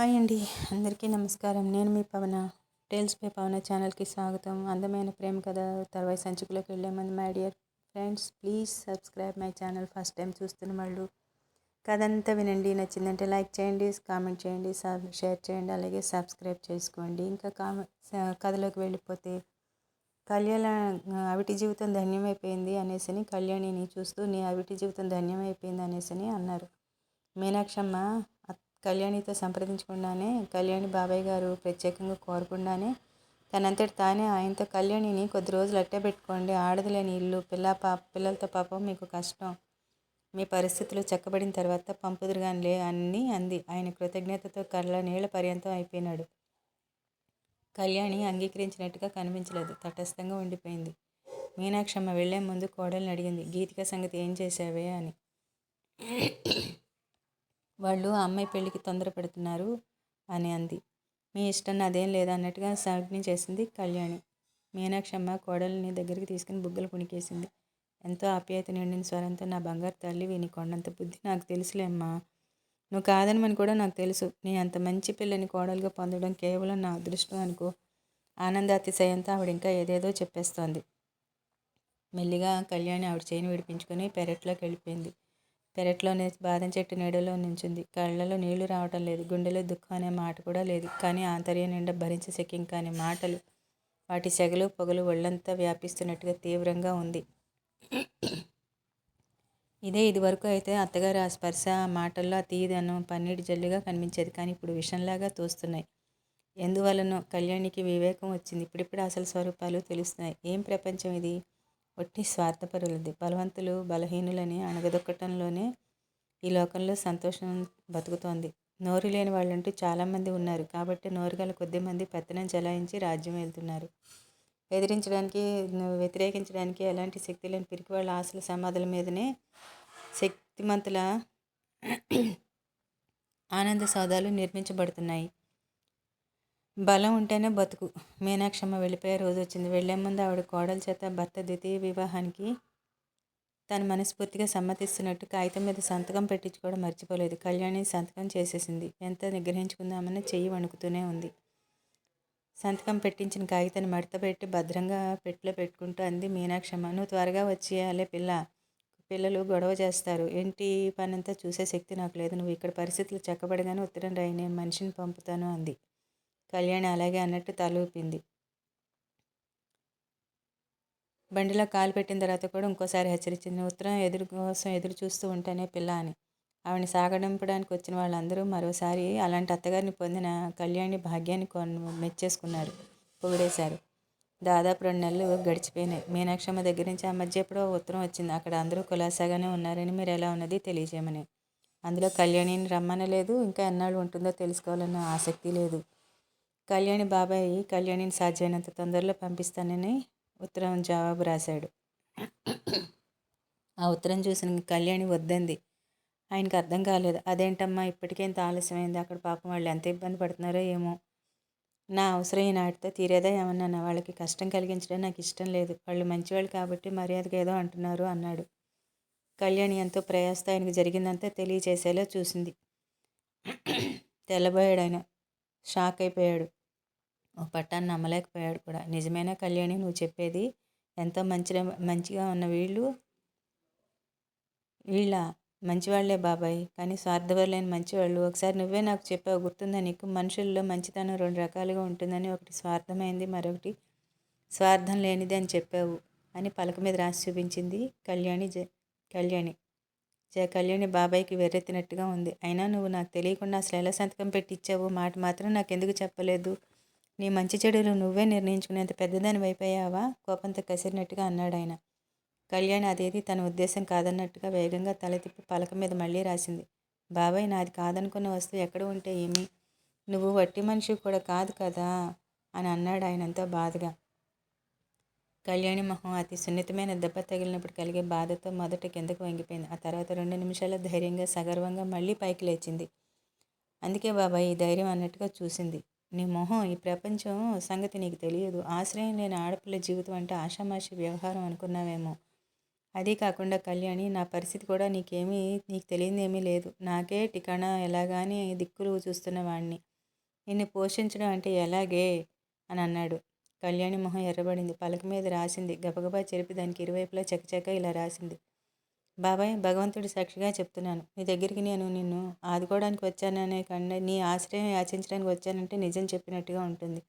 Hi అండి. అందరికీ నమస్కారం. నేను మీ పవన. టేల్స్ పే పవన ఛానల్కి స్వాగతం. అందమైన ప్రేమ కథ తర్వాయి సంచికలోకి వెళ్ళేమంది my dear friends please subscribe my channel. First time చూస్తున్న వాళ్ళు కథ అంతా వినండి. నచ్చిందంటే లైక్ చేయండి కామెంట్ చేయండి సబ్ షేర్ చేయండి అలాగే సబ్స్క్రైబ్ చేసుకోండి. ఇంకా కామె కథలోకి వెళ్ళిపోతే కళ్యాణ అవిటి జీవితం ధన్యమైపోయింది అనేసని కళ్యాణిని చూస్తూ నీ అవిటి జీవితం ధన్యమైపోయింది అనేసని అన్నారు. మీనాక్షమ్మ కళ్యాణితో సంప్రదించకుండానే కళ్యాణి బాబాయ్ గారు ప్రత్యేకంగా కోరకుండానే తనంతటి తానే ఆయనతో కళ్యాణిని కొద్ది రోజులు అట్టే పెట్టుకోండి. ఆడదులేని ఇల్లు పిల్ల పాప పిల్లలతో పాపం మీకు కష్టం. మీ పరిస్థితులు చక్కబడిన తర్వాత పంపుదురుగానిలే అన్నీ అంది. ఆయన కృతజ్ఞతతో కళ్ళ నీళ్ళ పర్యంతం అయిపోయినాడు. కళ్యాణి అంగీకరించినట్టుగా కనిపించలేదు. తటస్థంగా ఉండిపోయింది. మీనాక్షమ్మ వెళ్ళే ముందు కోడల్ని అడిగింది. గీతిక సంగతి ఏం చేశావే? అని. వాళ్ళు ఆ అమ్మాయి పెళ్ళికి తొందరపడుతున్నారు అని అంది. మీ ఇష్టం నాదేం లేదన్నట్టుగా సాగ్ని చేసింది కళ్యాణి. మీనాక్షమ్మ కోడల్ని దగ్గరికి తీసుకుని బుగ్గలు పుణికేసింది. ఎంతో ఆప్యాయత నిండిన స్వరంతో నా బంగారు తల్లి విని కొండంత బుద్ధి నాకు తెలుసులేమ్మా నువ్వు కాదనమని కూడా నాకు తెలుసు. నీ అంత మంచి పిల్లని కోడలుగా పొందడం కేవలం నా అదృష్టం అనుకో. ఆనందాతిశయంతో ఆవిడ ఇంకా ఏదేదో చెప్పేస్తోంది. మెల్లిగా కళ్యాణి ఆవిడ చేయిని విడిపించుకొని పెరట్లోకి వెళ్ళిపోయింది. పెరట్లోనే బాదం చెట్టు నీడలో నించుంది. కళ్ళలో నీళ్ళు రావటం లేదు. గుండెలో దుఃఖం అనే మాట కూడా లేదు. కానీ ఆంతర్యం నిండా భరించశక్యం కాని మాటలు వాటి సెగలు పొగలు ఒళ్ళంతా వ్యాపిస్తున్నట్టుగా తీవ్రంగా ఉంది. ఇదే ఇదివరకు అయితే అత్తగారు ఆ స్పర్శ ఆ మాటల్లో తీదను పన్నీటి జల్లుగా కనిపించేది. కానీ ఇప్పుడు విషంలాగా తోస్తున్నాయి. ఎందువలనో కళ్యాణికి వివేకం వచ్చింది. ఇప్పుడిప్పుడు అసలు స్వరూపాలు తెలుస్తున్నాయి. ఏం ప్రపంచం ఇది? ఒట్టి స్వార్థపరులది బలవంతులు బలహీనులని అణగదొక్కటంలోనే ఈ లోకంలో సంతోషం బతుకుతోంది. నోరు లేని వాళ్ళంటూ చాలామంది ఉన్నారు. కాబట్టి నోరు గల కొద్ది మంది పెత్తనం చలాయించి రాజ్యం వెళ్తున్నారు. ఎదిరించడానికి వ్యతిరేకించడానికి ఎలాంటి శక్తి లేని పిరికి వాళ్ళ ఆశల సమాధుల మీదనే శక్తిమంతుల ఆనంద సౌదాలు నిర్మించబడుతున్నాయి. బలం ఉంటేనే బతుకు. మీనాక్షమ్మ వెళ్ళిపోయే రోజు వచ్చింది. వెళ్ళే ముందు ఆవిడ కోడల చేత భర్త ద్వితీయ వివాహానికి తను మనస్ఫూర్తిగా సమ్మతిస్తున్నట్టు కాగితం మీద సంతకం పెట్టించుకోవడం మర్చిపోలేదు. కళ్యాణి సంతకం చేసేసింది. ఎంత నిగ్రహించుకుందామని చెయ్యి వణుకుతూనే ఉంది. సంతకం పెట్టించిన కాగితాన్ని మడతపెట్టి భద్రంగా పెట్టులో పెట్టుకుంటూ అంది మీనాక్షమ్మ. నువ్వు త్వరగా వచ్చేయాలే పిల్ల. పిల్లలు గొడవ చేస్తారు. ఏంటి పనంతా చూసే శక్తి నాకు లేదు. నువ్వు ఇక్కడ పరిస్థితులు చక్కబడగానే ఉత్తరం రాయి. నేను మనిషిని పంపుతాను అంది. కళ్యాణి అలాగే అన్నట్టు తలూపింది బండిలో కాలు పెట్టిన తర్వాత కూడా ఇంకోసారి హెచ్చరించింది. ఉత్తరం ఎదురు కోసం ఎదురు చూస్తూ ఉంటానే పిల్ల అని. ఆవిడని సాగడంపడానికి వచ్చిన వాళ్ళందరూ మరోసారి అలాంటి అత్తగారిని పొందిన కళ్యాణి భాగ్యాన్ని కొను మెచ్చేసుకున్నారు. పొగిడేశారు. దాదాపు రెండు నెలలు గడిచిపోయినాయి. మీనాక్షమ్మ దగ్గర నుంచి ఆ మధ్య ఎప్పుడో ఉత్తరం వచ్చింది. అక్కడ అందరూ కులాసాగానే ఉన్నారని మీరు ఎలా ఉన్నది తెలియజేయమని. అందులో కళ్యాణిని రమ్మనలేదు. ఇంకా ఎన్నాళ్ళు ఉంటుందో తెలుసుకోవాలన్న ఆసక్తి లేదు. కళ్యాణి బాబాయ్ కళ్యాణిని సాధ్యమైనంత తొందరలో పంపిస్తానని ఉత్తరం జవాబు రాశాడు. ఆ ఉత్తరం చూసిన కళ్యాణి వద్దంది. ఆయనకు అర్థం కాలేదు. అదేంటమ్మా ఇప్పటికే ఇంత ఆలస్యమైంది. అక్కడ పాపం వాళ్ళు ఎంత ఇబ్బంది పడుతున్నారో ఏమో. నా అవసరం ఈనాటితో తీరేదా ఏమన్నా? వాళ్ళకి కష్టం కలిగించడం నాకు ఇష్టం లేదు. వాళ్ళు మంచివాళ్ళు కాబట్టి మర్యాదగా ఏదో అంటున్నారు అన్నాడు. కళ్యాణి ఎంతో ప్రయాసతో ఆయనకు జరిగిందంతా తెలియచేసేలా చూసింది. తెల్లబోయాడు ఆయన. షాక్ అయిపోయాడు. పట్టాన్ని నమ్మలేకపోయాడు కూడా. నిజమైన కళ్యాణి? నువ్వు చెప్పేది ఎంతో మంచి మంచిగా ఉన్న వీళ్ళు వీళ్ళ మంచివాళ్ళే బాబాయ్. కానీ స్వార్థపరులైన మంచివాళ్ళు. ఒకసారి నువ్వే నాకు చెప్పావు గుర్తుందా నీకు? మనుషుల్లో మంచితనం రెండు రకాలుగా ఉంటుందని. ఒకటి స్వార్థమైంది మరొకటి స్వార్థం లేనిది అని చెప్పావు అని పలక మీద రాసి చూపించింది కళ్యాణి జ కళ్యాణి. జ కళ్యాణి బాబాయ్కి వెర్రెత్తినట్టుగా ఉంది. అయినా నువ్వు నాకు తెలియకుండా అసలు ఎలా సంతకం పెట్టించావు మాట మాత్రం నాకు ఎందుకు చెప్పలేదు? నీ మంచి చెడులు నువ్వే నిర్ణయించుకునేంత పెద్దదాని వైపోయావా కోపంతో కసిరినట్టుగా అన్నాడు ఆయన. కళ్యాణ్ అదేది తన ఉద్దేశం కాదన్నట్టుగా వేగంగా తల తిప్పి పలక మీద మళ్ళీ రాసింది. బాబాయ్ నాది కాదనుకున్న వస్తువు ఎక్కడ ఉంటే ఏమి? నువ్వు వట్టి మనిషి కూడా కాదు కదా? అని అన్నాడు ఆయన ఎంతో బాధగా. కళ్యాణి మొహం అతి సున్నితమైన దెబ్బ తగిలినప్పుడు కలిగే బాధతో మొదట కిందకు వంగిపోయింది. ఆ తర్వాత రెండు నిమిషాల ధైర్యంగా సగర్వంగా మళ్ళీ పైకి లేచింది. అందుకే బాబాయ్ ఈ ధైర్యం అన్నట్టుగా చూసింది. నీ మొహం ఈ ప్రపంచం సంగతి నీకు తెలియదు. ఆశ్రయం లేని ఆడపిల్ల జీవితం అంటే ఆషామాషి వ్యవహారం అనుకున్నావేమో. అదే కాకుండా కళ్యాణి నా పరిస్థితి కూడా నీకేమీ నీకు తెలియదేమీ లేదు. నాకే టికాణా ఎలాగాని దిక్కులు చూస్తున్న వాడిని నిన్ను పోషించడం అంటే ఎలాగే? అని అన్నాడు. కళ్యాణి మొహం ఎర్రబడింది. పలక మీద రాసింది. గబగబా చెరిపి దానికి ఇరువైపులా చకచక ఇలా రాసింది. బాబాయ్ భగవంతుడి సాక్షిగా చెప్తున్నాను. నీ దగ్గరికి నేను నిన్ను ఆదుకోవడానికి వచ్చాననే కన్నా నీ ఆశ్రయం యాచించడానికి వచ్చానంటే నిజం చెప్పినట్టుగా ఉంటుంది.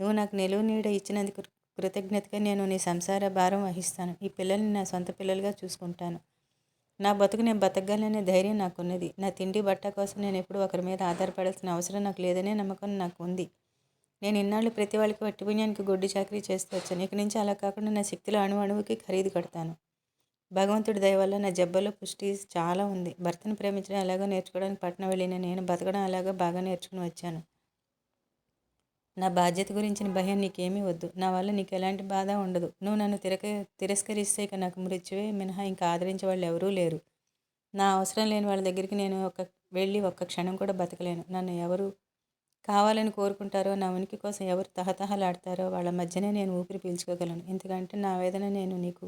నువ్వు నాకు నిలువు నీడ ఇచ్చినందుకు కృతజ్ఞతగా నేను నీ సంసార భారం వహిస్తాను. ఈ పిల్లల్ని నా సొంత పిల్లలుగా చూసుకుంటాను. నా బతుకు నేను బతకగలనే ధైర్యం నాకున్నది. నా తిండి బట్ట కోసం నేను ఎప్పుడు ఒకరి మీద ఆధారపడాల్సిన అవసరం నాకు లేదనే నమ్మకం నాకు ఉంది నేను ఇన్నాళ్ళు ప్రతి వాళ్ళకి వట్టి పుణ్యానికి గొడ్డు చాకరీ చేస్తూ వచ్చాను. ఇక నుంచి అలా కాకుండా నా శక్తిలో అణు అణువుకి ఖరీదు కడతాను. భగవంతుడి దయ వల్ల నా జబ్బలో పుష్టి చాలా ఉంది. భర్తను ప్రేమించడం ఎలాగో నేర్చుకోవడానికి పట్టణం వెళ్ళిన నేను బతకడం ఎలాగో బాగా నేర్చుకుని వచ్చాను. నా బాధ్యత గురించిన భయం నీకేమీ వద్దు. నా వల్ల నీకు ఎలాంటి బాధ ఉండదు. నువ్వు నన్ను తిరక తిరస్కరిస్తే ఇక నాకు మృత్యువే. మినహా ఇంకా ఆదరించే వాళ్ళు ఎవరూ లేరు. నా అవసరం లేని వాళ్ళ దగ్గరికి నేను ఒక వెళ్ళి ఒక్క క్షణం కూడా బతకలేను. నన్ను ఎవరు కావాలని కోరుకుంటారో నా ఉనికి కోసం ఎవరు తహతహలాడతారో వాళ్ళ మధ్యనే నేను ఊపిరి పీల్చుకోగలను. ఎందుకంటే నా వేదన నేను నీకు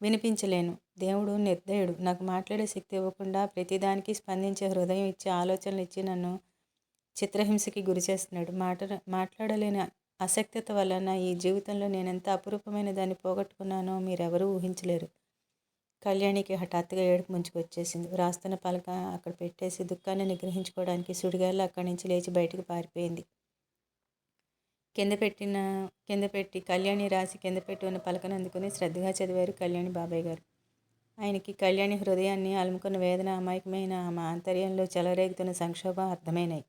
వినిపించలేను. దేవుడు నిర్దయుడు. నాకు మాట్లాడే శక్తి ఇవ్వకుండా ప్రతిదానికి స్పందించే హృదయం ఇచ్చే ఆలోచనలు ఇచ్చి నన్ను చిత్రహింసకి గురి చేస్తున్నాడు. మాట మాట్లాడలేని అసక్తత వలన ఈ జీవితంలో నేను ఎంత అపురూపమైన దాన్ని పోగొట్టుకున్నానో మీరెవరూ ఊహించలేరు. కళ్యాణికి హఠాత్తుగా ఏడుపు ముంచుకొచ్చేసింది రాస్తున్న పలక అక్కడ పెట్టేసి దుఃఖాన్ని నిగ్రహించుకోవడానికి సుడిగాల్లో అక్కడి నుంచి లేచి బయటకు పారిపోయింది. కింద పెట్టిన కింద పెట్టి కళ్యాణి రాసి కింద పెట్టి ఉన్న పలకను అందుకుని శ్రద్ధగా చదివారు కళ్యాణి బాబాయ్ గారు. ఆయనకి కళ్యాణి హృదయాన్ని అలుముకున్న వేదన అమాయకమైన ఆమె ఆంతర్యంలో చెలరేగుతున్న సంక్షోభం అర్థమైనాయి.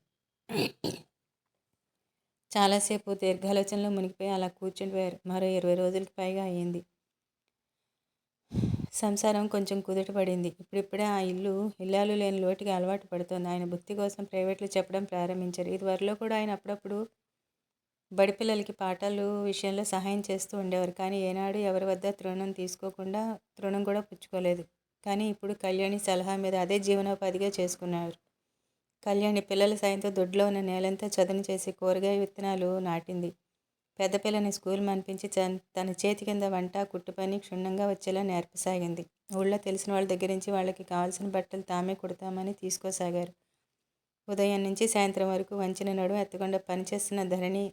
చాలాసేపు దీర్ఘాలోచనలో మునిగిపోయి అలా కూర్చుండిపోయారు. మరో ఇరవై రోజులకి పైగా అయ్యింది సంసారం కొంచెం కుదుట పడింది ఇప్పుడిప్పుడే ఆ ఇల్లు ఇల్లాలు లేని లోటుకి అలవాటు పడుతోంది. ఆయన భక్తి కోసం ప్రైవేట్లు చెప్పడం ప్రారంభించారు. ఇదివరలో కూడా ఆయన అప్పుడప్పుడు బడి పిల్లలకి పాఠాలు విషయంలో సహాయం చేస్తూ ఉండేవారు. కానీ ఏనాడు ఎవరి వద్ద తృణం తీసుకోకుండా తృణం కూడా పుచ్చుకోలేదు. కానీ ఇప్పుడు కళ్యాణి సలహా మీద అదే జీవనోపాధిగా చేసుకున్నారు. కళ్యాణి పిల్లల సాయంతో దొడ్లో ఉన్న నేలంతా చదును చేసి కూరగాయ విత్తనాలు నాటింది. పెద్ద పిల్లని స్కూల్ మనిపించి తన చేతి కింద వంట కుట్టు పని క్షుణ్ణంగా వచ్చేలా నేర్పసాగింది. ఊళ్ళో తెలిసిన వాళ్ళ దగ్గర నుంచి వాళ్ళకి కావాల్సిన బట్టలు తామే కుడతామని తీసుకోసాగారు. ఉదయం నుంచి సాయంత్రం వరకు వంచిన నడుము ఎత్తకుండా పనిచేస్తున్న ధరణి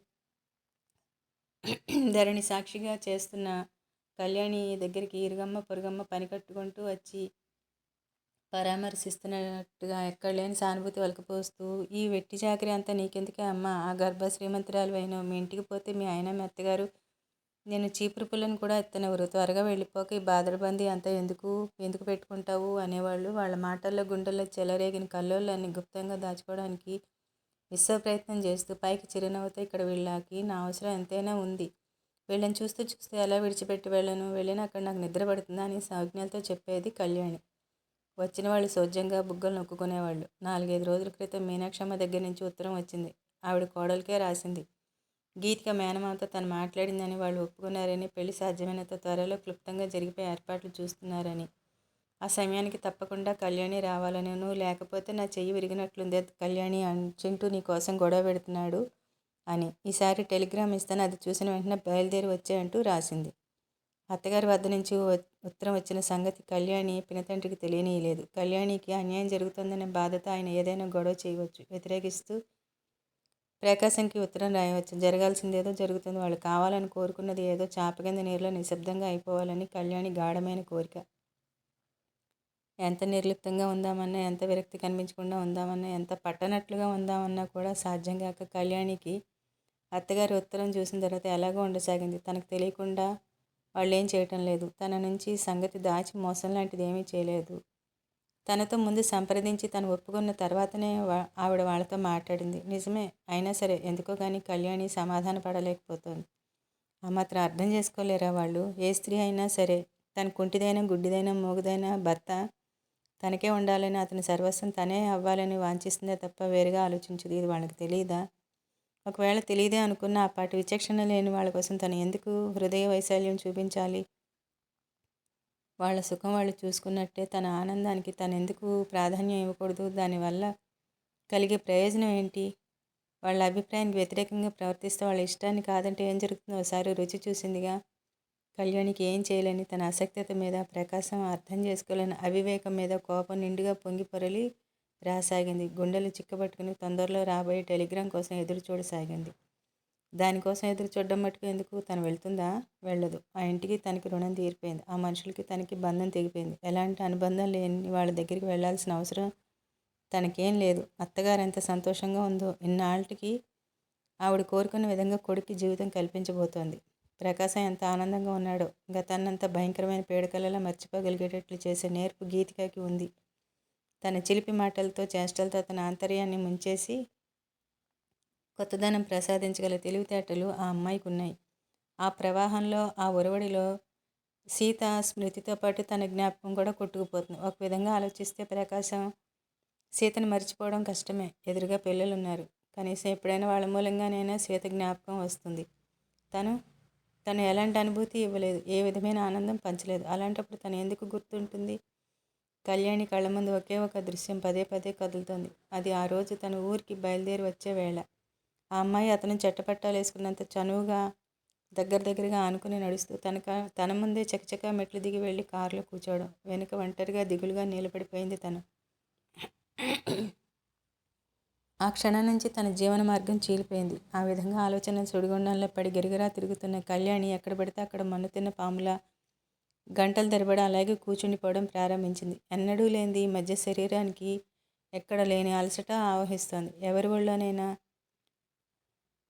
ధరణి సాక్షిగా చేస్తున్న కళ్యాణి దగ్గరికి ఇరుగమ్మ పొరుగమ్మ పని కట్టుకుంటూ వచ్చి పరామర్శిస్తున్నట్టుగా ఎక్కడ లేని సానుభూతి వలకపోస్తూ ఈ వెట్టి చాకరి అంతా నీకెందుకే అమ్మ? ఆ గర్భ శ్రీమంతురాలు అయిన మీ ఇంటికి పోతే మీ ఆయన మీ అత్తగారు నేను చీపురు పుల్లను కూడా ఎత్తనెవరు త్వరగా వెళ్ళిపోక ఈ బాదరబందీ అంతా ఎందుకు? ఎందుకు పెట్టుకుంటావు? అనేవాళ్ళు. వాళ్ళ మాటల్లో గుండెల్లో చెలరేగిన కల్లోళ్ళని గుప్తంగా దాచుకోవడానికి విశ్వ ప్రయత్నం చేస్తూ పైకి చిరునవ్వుతో ఇక్కడ వీళ్ళకి నా అవసరం ఎంతైనా ఉంది. వీళ్ళని చూస్తూ చూస్తూ ఎలా విడిచిపెట్టి వెళ్ళను? వెళ్ళిన అక్కడ నాకు నిద్ర పడుతుందా అని సంజ్ఞలతో చెప్పేది కళ్యాణి. వచ్చిన వాళ్ళు సోజ్యంగా బుగ్గలు నొక్కుకునేవాళ్ళు. నాలుగైదు రోజుల క్రితం మీనాక్షమ్మ దగ్గర నుంచి ఉత్తరం వచ్చింది. ఆవిడ కోడలికే రాసింది. గీతిక మేనమామతో తను మాట్లాడిందని వాళ్ళు ఒప్పుకున్నారని పెళ్ళి సాధ్యమైనంత త్వరలో క్లుప్తంగా జరిగిపోయే ఏర్పాట్లు చూస్తున్నారని. ఆ సమయానికి తప్పకుండా కళ్యాణి రావాలని నువ్వు లేకపోతే నా చెయ్యి విరిగినట్లుందే కళ్యాణి చింటూ నీ కోసం గొడవ పెడుతున్నాడు అని. ఈసారి టెలిగ్రామ్ ఇస్తాను. అది చూసిన వెంటనే బయలుదేరి వచ్చాయంటూ రాసింది. అత్తగారి వద్ద నుంచి ఉత్తరం వచ్చిన సంగతి కళ్యాణి పినతండ్రికి తెలియనీయలేదు. కళ్యాణికి అన్యాయం జరుగుతుందనే బాధతో ఆయన ఏదైనా గొడవ చేయవచ్చు. వ్యతిరేకిస్తూ ప్రకాశంకి ఉత్తరం రాయవచ్చు. జరగాల్సింది ఏదో జరుగుతుంది. వాళ్ళు కావాలని కోరుకున్నది ఏదో చాపకింద నీరులో నిశ్శబ్దంగా అయిపోవాలని కళ్యాణి గాఢమైన కోరిక. ఎంత నిర్లిప్తంగా ఉందామన్నా ఎంత విరక్తి కనిపించకుండా ఉందామన్నా ఎంత పట్టనట్లుగా ఉందామన్నా కూడా సాధ్యం కాక కళ్యాణికి అత్తగారి ఉత్తరం చూసిన తర్వాత ఎలాగో ఉండసాగింది. తనకు తెలియకుండా వాళ్ళు ఏం చేయటం లేదు. తన నుంచి సంగతి దాచి మోసం లాంటిది ఏమీ చేయలేదు. తనతో ముందు సంప్రదించి తను ఒప్పుకున్న తర్వాతనే ఆవిడ వాళ్ళతో మాట్లాడింది. నిజమే అయినా సరే ఎందుకో కానీ కళ్యాణి సమాధాన పడలేకపోతుంది. ఆ మాత్రం అర్థం చేసుకోలేరా వాళ్ళు? ఏ స్త్రీ అయినా సరే తన కుంటిదైనా గుడ్డిదైనా మూగదైనా భర్త తనకే ఉండాలని అతని సర్వస్వం తనే అవ్వాలని వాంఛిస్తుందే తప్ప వేరుగా ఆలోచించదు. ఇది వాళ్ళకి తెలియదా ఒకవేళ తెలియదే అనుకున్న ఆ పాటి విచక్షణ లేని వాళ్ళ కోసం తను ఎందుకు హృదయ వైశాల్యం చూపించాలి? వాళ్ళ సుఖం వాళ్ళు చూసుకున్నట్టే తన ఆనందానికి తను ఎందుకు ప్రాధాన్యం ఇవ్వకూడదు? దానివల్ల కలిగే ప్రయోజనం ఏంటి? వాళ్ళ అభిప్రాయానికి వ్యతిరేకంగా ప్రవర్తిస్తే వాళ్ళ ఇష్టాన్ని కాదంటే ఏం జరుగుతుందో ఒకసారి రుచి చూసిందిగా. కళ్యాణికి ఏం చేయలేని తన అసక్తత మీద ప్రకాశం అర్థం చేసుకోలేని అవివేకం మీద కోపం నిండుగా పొంగి పొరలి రాసాగింది. గుండెలు చిక్కబట్టుకుని తొందరలో రాబోయే టెలిగ్రామ్ కోసం ఎదురు చూడసాగింది దానికోసం ఎదురు చూడడం మటుకు ఎందుకు? తను వెళ్తుందా? వెళ్ళదు. ఆ ఇంటికి తనకి రుణం తీరిపోయింది. ఆ మనుషులకి తనకి బంధం తెగిపోయింది. ఎలాంటి అనుబంధం లేని వాళ్ళ దగ్గరికి వెళ్ళాల్సిన అవసరం తనకేం లేదు. అత్తగారు ఎంత సంతోషంగా ఉందో. ఇన్నాళ్ళకి ఆవిడ కోరుకున్న విధంగా కొడుక్కి జీవితం కల్పించబోతోంది. ప్రకాశం ఎంత ఆనందంగా ఉన్నాడో. గతాన్నంత భయంకరమైన పీడకలలా మర్చిపోగలిగేటట్లు చేసే నేర్పు గీతికకి ఉంది. తన చిలిపి మాటలతో చేష్టలతో తన ఆంతర్యాన్ని ముంచేసి కొత్తదనం ప్రసాదించగల తెలివితేటలు ఆ అమ్మాయికి ఉన్నాయి ఆ ప్రవాహంలో ఆ ఒరవడిలో సీత స్మృతితో పాటు తన జ్ఞాపకం కూడా కొట్టుకుపోతుంది. ఒక విధంగా ఆలోచిస్తే ప్రకాశం సీతను మర్చిపోవడం కష్టమే. ఎదురుగా పిల్లలు ఉన్నారు కనీసం ఎప్పుడైనా వాళ్ళ మూలంగానైనా సీత జ్ఞాపకం వస్తుంది. తను తను ఎలాంటి అనుభూతి ఇవ్వలేదు. ఏ విధమైన ఆనందం పంచలేదు. అలాంటప్పుడు తను ఎందుకు గుర్తుంటుంది? కళ్యాణి కళ్ళ ముందు ఒకే ఒక దృశ్యం పదే పదే కదులుతోంది. అది ఆ రోజు తన ఊరికి బయలుదేరి వచ్చే వేళ. ఆ అమ్మాయి అతను చెట్టపట్టాలు వేసుకున్నంత చనువుగా దగ్గర దగ్గరగా ఆనుకుని నడుస్తూ తనక తన ముందే చకచకా మెట్లు దిగి వెళ్ళి కారులో కూర్చోవడం. వెనుక ఒంటరిగా దిగులుగా నిలబడిపోయింది తను. ఆ క్షణం నుంచి తన జీవన మార్గం చీలిపోయింది. ఆ విధంగా ఆలోచన సుడిగుండంలో పడి గిరిగిరా తిరుగుతున్న కళ్యాణి ఎక్కడ పడితే అక్కడ మన్నుతున్న పాముల పాములా గంటల తరబడి అలాగే కూర్చుండిపోవడం ప్రారంభించింది. ఎన్నడూ లేనిది ఈ మధ్య శరీరానికి ఎక్కడ లేని అలసట ఆవహిస్తోంది. ఎవరి ఒళ్ళోనైనా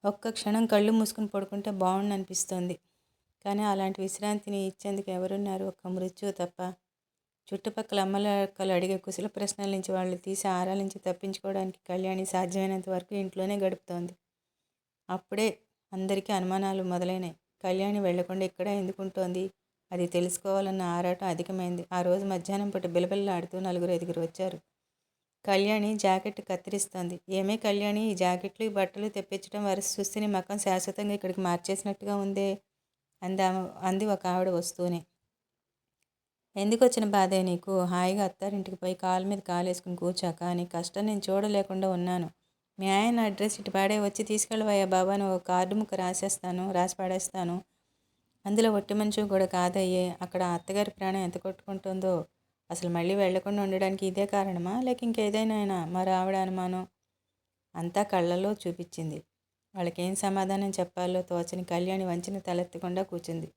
ఒక్క క్షణం కళ్ళు మూసుకుని పడుకుంటే బాగుండి అనిపిస్తోంది కానీ అలాంటి విశ్రాంతిని ఇచ్చేందుకు ఎవరున్నారు? ఒక్క మృత్యువు తప్ప చుట్టుపక్కల అమ్మలక్కలు అడిగే కుశల ప్రశ్నల నుంచి వాళ్ళు తీసి ఆరాల నుంచి తప్పించుకోవడానికి కళ్యాణి సాధ్యమైనంత వరకు ఇంట్లోనే గడుపుతోంది. అప్పుడే అందరికీ అనుమానాలు మొదలైనాయి. కళ్యాణి వెళ్ళకుండా ఇక్కడ ఎందుకుంటోంది? అది తెలుసుకోవాలన్న ఆరాటం అధికమైంది. ఆ రోజు మధ్యాహ్నం పూట బిలబిల్లాడుతూ నలుగురు ఐదుగురు వచ్చారు. కళ్యాణి జాకెట్ కత్తిరిస్తోంది. ఏమే కళ్యాణి ఈ జాకెట్లు ఈ బట్టలు తెప్పించడం వారి సుస్థిని మకం శాశ్వతంగా ఇక్కడికి మార్చేసినట్టుగా ఉందే? అంది అంది ఒక ఆవిడ వస్తూనే. ఎందుకు వచ్చిన బాధే నీకు? హాయిగా అత్తారింటికి పోయి కాలు మీద కాలేసుకుని కూర్చాక నీ కష్టం నేను చూడలేకుండా ఉన్నాను. మీ ఆయన అడ్రస్ ఇటు పాడే వచ్చి తీసుకెళ్ళవయ్యా బాబా నువ్వు కార్డు ముక్క రాసేస్తాను రాసి పాడేస్తాను. అందులో ఒట్టి మనిషి కూడా కాదయ్యే అక్కడ అత్తగారి ప్రాణం ఎంత కొట్టుకుంటుందో అసలు మళ్ళీ వెళ్ళకుండా ఉండడానికి ఇదే కారణమా? లేక ఇంకేదైనా మరి ఆవిడ అనుమానం? అంతా కళ్ళలో చూపించింది. వాళ్ళకేం సమాధానం చెప్పాలో తోచని కళ్యాణి వంచిన తలెత్తకుండా కూర్చుంది.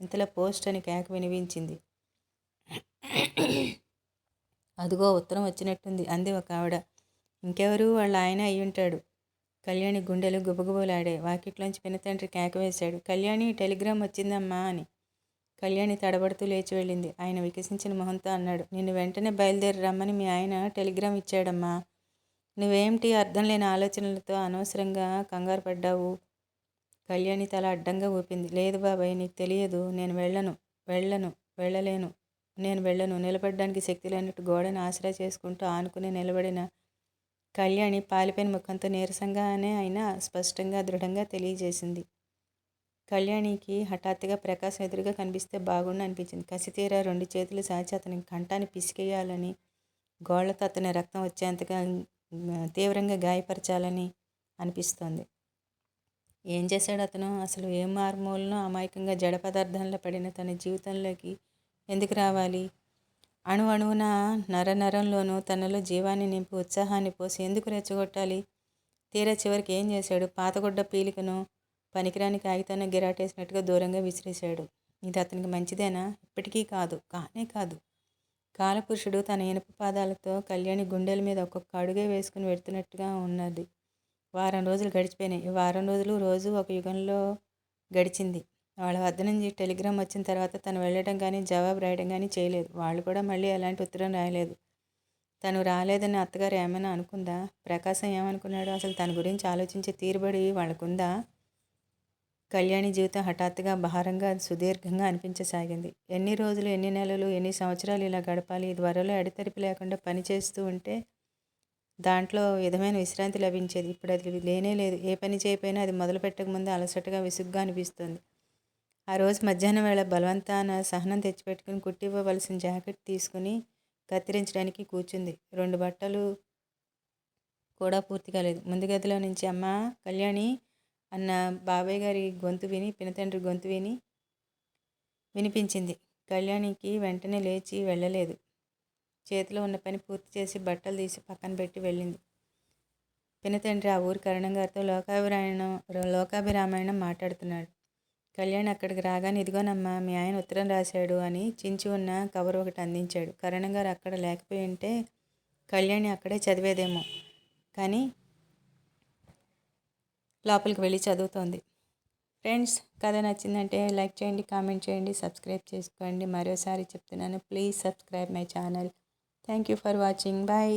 ఇంతలో పోస్ట్ అని కేక వినిపించింది. అదిగో ఉత్తరం వచ్చినట్టుంది. అంది ఒక ఆవిడ. ఇంకెవరు? వాళ్ళ ఆయన అయ్యుంటాడు కళ్యాణి గుండెలు గుబగుబలాడే. వాకిట్లోంచి పినతండ్రి కేక వేశాడు. కళ్యాణి టెలిగ్రామ్ వచ్చిందమ్మా అని. కళ్యాణి తడబడుతూ లేచి వెళ్ళింది. ఆయన వికసించిన మొహంతో అన్నాడు. నిన్ను వెంటనే బయలుదేరి రమ్మని మీ ఆయన టెలిగ్రామ్ ఇచ్చాడమ్మా. నువ్వేమిటి అర్థం లేని ఆలోచనలతో అనవసరంగా కంగారు పడ్డావు? కళ్యాణి తల అడ్డంగా ఊపింది. లేదు బాబాయ్ నీకు తెలియదు. నేను వెళ్ళను. వెళ్ళను. వెళ్ళలేను. నేను వెళ్ళను. నిలబడడానికి శక్తి లేనట్టు గోడను ఆసరా చేసుకుంటూ ఆనుకుని నిలబడిన కళ్యాణి పాలిపోయిన ముఖంతో నీరసంగానే అయినా స్పష్టంగా దృఢంగా తెలియజేసింది. కళ్యాణికి హఠాత్తుగా ప్రకాశం ఎదురుగా కనిపిస్తే బాగుండు అనిపించింది. కసితీరా రెండు చేతులు సాచి అతని కంఠాన్ని పిసికేయాలని గోళ్ళతో అతని రక్తం వచ్చేంతగా తీవ్రంగా గాయపరచాలని అనిపిస్తోంది. ఏం చేశాడు అతను? అసలు ఏ మార్మూలనో అమాయకంగా జడ పదార్థంలో పడిన తన జీవితంలోకి ఎందుకు రావాలి? అణు అణువున నర నరంలోనూ తనలో జీవాన్ని నింపి ఉత్సాహాన్ని పోసి ఎందుకు రెచ్చగొట్టాలి? తీరా చివరికి ఏం చేశాడు? పాతగుడ్డ పీలికను పనికిరాని కాగితాన్ని గిరాటేసినట్టుగా దూరంగా విసిరేశాడు. ఇది అతనికి మంచిదేనా? ఇప్పటికీ కాదు. కానే కాదు. కాలపురుషుడు తన ఇనుప పాదాలతో కళ్యాణి గుండెల మీద ఒక్కొక్క అడుగే వేసుకుని వెడుతున్నట్టుగా ఉన్నది. వారం రోజులు గడిచిపోయినాయి. వారం రోజులు రోజు ఒక యుగంలో గడిచింది. వాళ్ళ వద్ద నుంచి టెలిగ్రామ్ వచ్చిన తర్వాత తను వెళ్ళడం కానీ జవాబు రాయడం కానీ చేయలేదు. వాళ్ళు కూడా మళ్ళీ ఎలాంటి ఉత్తరం రాయలేదు. తను రాలేదని అత్తగారు ఏమైనా అనుకుందా? ప్రకాశం ఏమనుకున్నాడు? అసలు తన గురించి ఆలోచించే తీరుబడి వాళ్ళకుందా? కళ్యాణి జీవితం హఠాత్తుగా భారంగా సుదీర్ఘంగా అనిపించసాగింది. ఎన్ని రోజులు ఎన్ని నెలలు ఎన్ని సంవత్సరాలు ఇలా గడపాలి? త్వరలో ఎడతెరిపి లేకుండా పని చేస్తూ ఉంటే దాంట్లో విధమైన విశ్రాంతి లభించేది. ఇప్పుడు అది లేనే లేదు. ఏ పని చేయకపోయినా అది మొదలు పెట్టకముందే అలసటగా విసుగ్గా అనిపిస్తుంది. ఆ రోజు మధ్యాహ్నం వేళ బలవంతాన సహనం తెచ్చిపెట్టుకుని కుట్టివ్వవలసిన జాకెట్ తీసుకుని కత్తిరించడానికి కూర్చుంది. రెండు బట్టలు కూడా పూర్తి కాలేదు. ముందు గదిలో నుంచి అమ్మ కళ్యాణి అన్న బాబాయ్ గారి గొంతు విని పినతండ్రి గొంతు విని వినిపించింది. కళ్యాణికి వెంటనే లేచి వెళ్ళలేదు. చేతిలో ఉన్న పని పూర్తి చేసి బట్టలు తీసి పక్కన పెట్టి వెళ్ళింది. పినతండ్రి ఆ ఊరి కరణం గారితో లోకాభిరాయణం లోకాభిరామాయణం మాట్లాడుతున్నాడు. కళ్యాణ్ అక్కడికి రాగానే ఇదిగోనమ్మా మీ ఆయన ఉత్తరం రాశాడు అని చించి ఉన్న కవర్ ఒకటి అందించాడు. కరణం గారు అక్కడ లేకపోయి ఉంటే కళ్యాణి అక్కడే చదివేదేమో. కానీ లోపలికి వెళ్ళి చదువుతోంది. ఫ్రెండ్స్ కథ నచ్చిందంటే లైక్ చేయండి కామెంట్ చేయండి సబ్స్క్రైబ్ చేసుకోండి. మరోసారి చెప్తున్నాను please subscribe my channel. Thank you for watching. Bye.